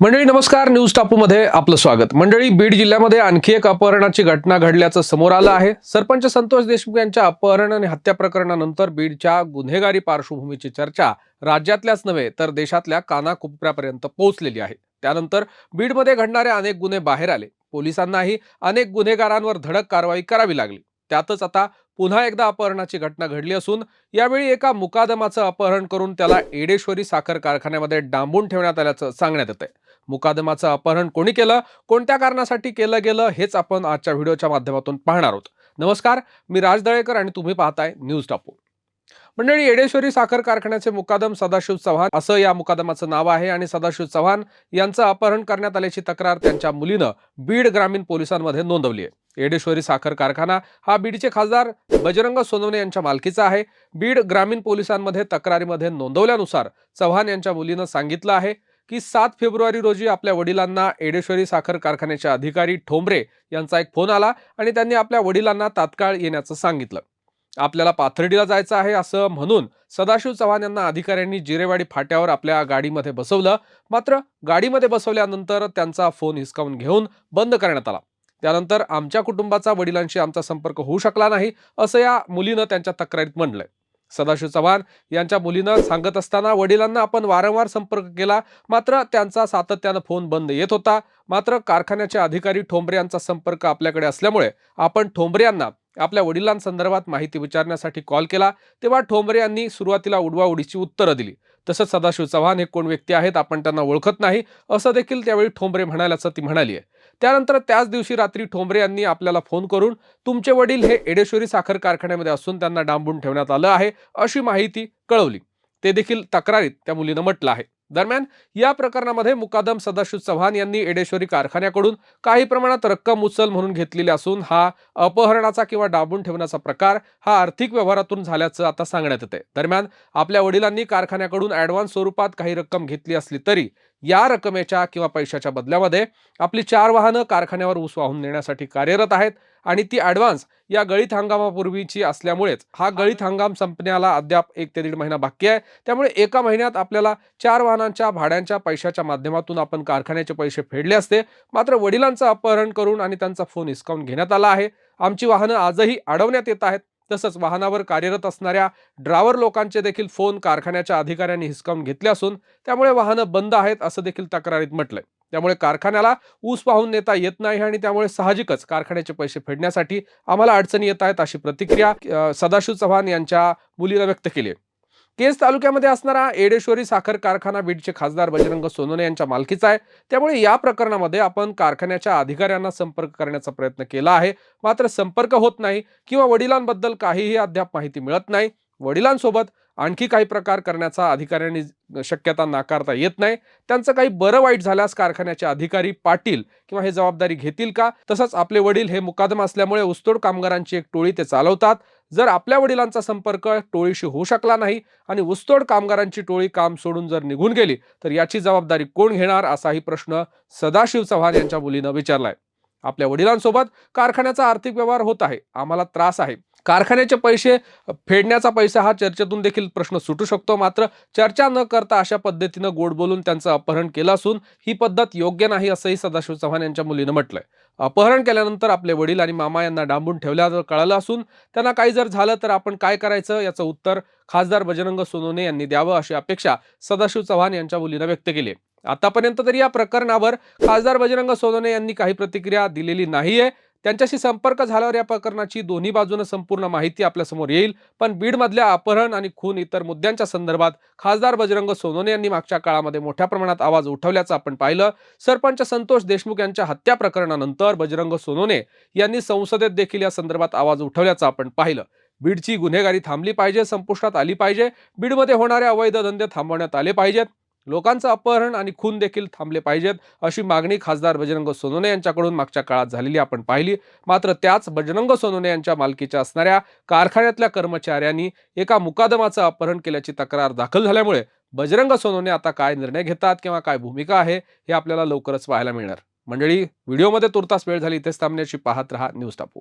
मंडळी नमस्कार. न्यूज टापूमध्ये आपलं स्वागत. मंडळी बीड जिल्ह्यामध्ये आणखी एक अपहरणाची घटना घडल्याचं समोर आलं आहे. सरपंच संतोष देशमुख यांच्या अपहरण आणि हत्या प्रकरणानंतर बीडच्या गुन्हेगारी पार्श्वभूमीची चर्चा राज्यातल्याच नव्हे तर देशातल्या कानाकोपऱ्यापर्यंत पोहोचलेली आहे. त्यानंतर बीडमध्ये घडणारे अनेक गुन्हे बाहेर आले. पोलिसांनाही अनेक गुन्हेगारांवर धडक कारवाई करावी लागली. त्यातच आता पुन्हा एकदा अपहरणाची घटना घडली असून यावेळी एका मुकादमाचं अपहरण करून त्याला एडेश्वरी साखर कारखान्यामध्ये डांबून ठेवण्यात आल्याचं सांगण्यात येत आहे मुकादमाचं अपहरण कोणी केलं? कोणत्या कारणासाठी केलं गेलं? हेच आपण आजच्या व्हिडिओच्या माध्यमातून पाहणार आहोत. नमस्कार मी राज दळेकर आणि तुम्ही पाहताय न्यूज टापू मंडळी येडेश्वरी साखर कारखान्याचे मुकादम सदाशिव चव्हाण असं या मुकादमाचं नाव आहे आणि सदाशिव चव्हाण यांचं अपहरण करण्यात आल्याची तक्रार त्यांच्या मुलीनं बीड ग्रामीण पोलिसांमध्ये नोंदवली आहे. येडेश्वरी साखर कारखाना हा बीडचे खासदार बजरंग सोनवणे यांच्या मालकीचा आहे. बीड ग्रामीण पोलिसांमध्ये तक्रारीमध्ये नोंदवल्यानुसार चव्हाण यांच्या मुलीनं सांगितलं आहे की सात फेब्रुवारी रोजी आपल्या वडिलांना एडेश्वरी साखर कारखान्याचे अधिकारी ठोंबरे यांचा एक फोन आला आणि त्यांनी आपल्या वडिलांना तात्काळ येण्याचं सांगितलं. आपल्याला पाथर्डीला जायचं आहे असं म्हणून सदाशिव चव्हाण यांना अधिकाऱ्यांनी जिरेवाडी फाट्यावर आपल्या गाडीमध्ये बसवलं. मात्र गाडीमध्ये बसवल्यानंतर त्यांचा फोन हिसकावून घेऊन बंद करण्यात आला. त्यानंतर आमच्या कुटुंबाचा वडिलांशी आमचा संपर्क होऊ शकला नाही असं या मुलीनं त्यांच्या तक्रारीत म्हणलंय. सदाशिव चव्हाण यांच्या मुलीनं सांगत असताना वडिलांना आपण वारंवार संपर्क केला. मात्र त्यांचा सातत्यानं फोन बंद येत होता. मात्र कारखान्याचे अधिकारी ठोंबरे यांचा संपर्क आपल्याकडे असल्यामुळे आपण ठोंबरे यांना आपल्या वडिलांसंदर्भात माहिती विचारण्यासाठी कॉल केला. तेव्हा ठोंबरे यांनी सुरुवातीला उडवाउडीची उत्तरं दिली. तसंच सदाशिव चव्हाण हे कोण व्यक्ती आहेत आपण त्यांना ओळखत नाही. असं देखील त्यावेळी ठोंबरे म्हणाल्याचं ती म्हणाली आहे त्यानंतर त्याच दिवशी रात्री ठोंबरे यांनी आपल्याला फोन करून तुमचे वडील हे एडेश्वरी साखर कारखान्यामध्ये असून त्यांना डांबून ठेवण्यात आलं आहे अशी माहिती कळवली. ते देखील तक्रारीत त्या मुलीनं म्हटलं आहे. दरम्यान या प्रकरणामध्ये मुकादम सदाशिव चव्हाण यांनी एडेश्वरी कारखान्याकडून काही प्रमाणात रक्कम उचल म्हणून घेतलेली असून हा अपहरणाचा किंवा डाबून ठेवण्याचा प्रकार हा आर्थिक व्यवहारातून झाल्याचं आता सांगण्यात येते दरम्यान आपल्या वडिलांनी कारखान्याकडून ऍडव्हान्स स्वरूपात काही रक्कम घेतली असली तरी या रकमेच्या किंवा पैशाच्या बदल्यामध्ये आपली चार वाहनं कारखान्यावर ऊस वाहून नेण्यासाठी कार्यरत आहेत. आणि ती ॲडव्हान्स या गळीत हंगामापूर्वीची असल्यामुळेच हा गळीत हंगाम संपण्याला अद्याप एक ते दीड महिना बाकी आहे. त्यामुळे एका महिन्यात आपल्याला चार वाहनांच्या भाड्यांच्या पैशाच्या माध्यमातून आपण कारखान्याचे पैसे फेडले असते. मात्र वडिलांचं अपहरण करून आणि त्यांचा फोन हिसकावून घेण्यात आला आहे. आमची वाहनं आजही अडवण्यात येत आहेत. तसंच वाहनावर कार्यरत असणाऱ्या ड्रायव्हर लोकांचे देखील फोन कारखान्याच्या अधिकाऱ्यांनी हिसकावून घेतले असून त्यामुळे वाहनं बंद आहेत असं देखील तक्रारीत म्हटलंय. त्यामुळे कारखान्याला ऊस वाहून नेता येत नाही आणि त्यामुळे साहजिकच कारखान्याचे पैसे फेडण्यासाठी आम्हाला अडचणी येत आहेत अशी प्रतिक्रिया सदाशिव चव्हाण यांच्या मुलीनं व्यक्त केली आहे. केज तालुक्यामध्ये असणारा एडेश्वरी साखर कारखाना बीडचे खासदार बजरंग सोनोने यांच्या मालकीचा आहे. त्यामुळे या प्रकरणामध्ये आपण कारखान्याच्या अधिकाऱ्यांना संपर्क करण्याचा प्रयत्न केला आहे. मात्र संपर्क होत नाही किंवा वडिलांबद्दल काहीही अद्याप माहिती मिळत नाही. वडिलांसोबत आणखी काही प्रकार करण्याचा अधिकाऱ्यांनी शक्यता नाकारता येत नाही. त्यांचं काही बरं वाईट झाल्यास कारखान्याचे अधिकारी पाटील किंवा हे जबाबदारी घेतील का? तसंच आपले वडील हे मुकादम असल्यामुळे ऊसतोड कामगारांची एक टोळी ते चालवतात. जर आपल्या वडिलांचा संपर्क टोळीशी होऊ शकला नाही आणि ऊसतोड कामगारांची टोळी काम सोडून जर निघून गेली तर याची जबाबदारी कोण घेणार? असाही प्रश्न सदाशिव चव्हाण यांच्या मुलीनं विचारलाय. आपल्या वडिलांसोबत कारखान्याचा आर्थिक व्यवहार होत आहे. आम्हाला त्रास आहे. कारखान्याचे पैसे फेडण्याचा पैसा हा चर्चेतून देखील प्रश्न सुटू शकतो. मात्र चर्चा न करता अशा पद्धतीनं गोड बोलून त्यांचं अपहरण केलं असून ही पद्धत योग्य नाही असंही सदाशिव चव्हाण यांच्या मुलीनं म्हटलंय. अपहरण केल्यानंतर आपले वडील आणि मामा यांना डांबून ठेवल्याचं कळालं असून त्यांना काही जर झालं तर आपण काय करायचं? याचं उत्तर खासदार बजरंग सोनवणे यांनी द्यावं अशी अपेक्षा सदाशिव चव्हाण यांच्या मुलीनं व्यक्त केली आतापर्यंत तरी या प्रकरणावर खासदार बजरंग सोनवणे यांनी काही प्रतिक्रिया दिलेली नाहीये. त्यांच्याशी संपर्क झाल्यावर या प्रकरणाची दोन्ही बाजूनं संपूर्ण माहिती आपल्यासमोर येईल. पण बीडमधल्या अपहरण आणि खून इतर मुद्द्यांच्या संदर्भात खासदार बजरंग सोनोने यांनी मागच्या काळामध्ये मोठ्या प्रमाणात आवाज उठवल्याचं आपण पाहिलं. सरपंच संतोष देशमुख यांच्या हत्या प्रकरणानंतर बजरंग सोनोने यांनी संसदेत देखील या संदर्भात आवाज उठवल्याचं आपण पाहिलं. बीडची गुन्हेगारी थांबली पाहिजे संपुष्टात आली पाहिजे. बीडमध्ये होणारे अवैध धंदे थांबवण्यात आले पाहिजेत. लोकांचं अपहरण आणि खून देखील थांबले पाहिजेत अशी मागणी खासदार बजरंग सोनवणे यांच्याकडून मागच्या काळात झालेली आपण पाहिली. मात्र त्याच बजरंग सोनवणे यांच्या मालकीच्या असणाऱ्या कारखान्यातल्या कर्मचाऱ्यांनी एका मुकादमाचं अपहरण केल्याची तक्रार दाखल झाल्यामुळे बजरंग सोनवणे आता काय निर्णय घेतात किंवा काय भूमिका आहे हे आपल्याला लवकरच पाहायला मिळणार. मंडळी व्हिडिओमध्ये तुर्तास वेळ झाली इथेच थांबण्याची पाहत रहा न्यूज टापू.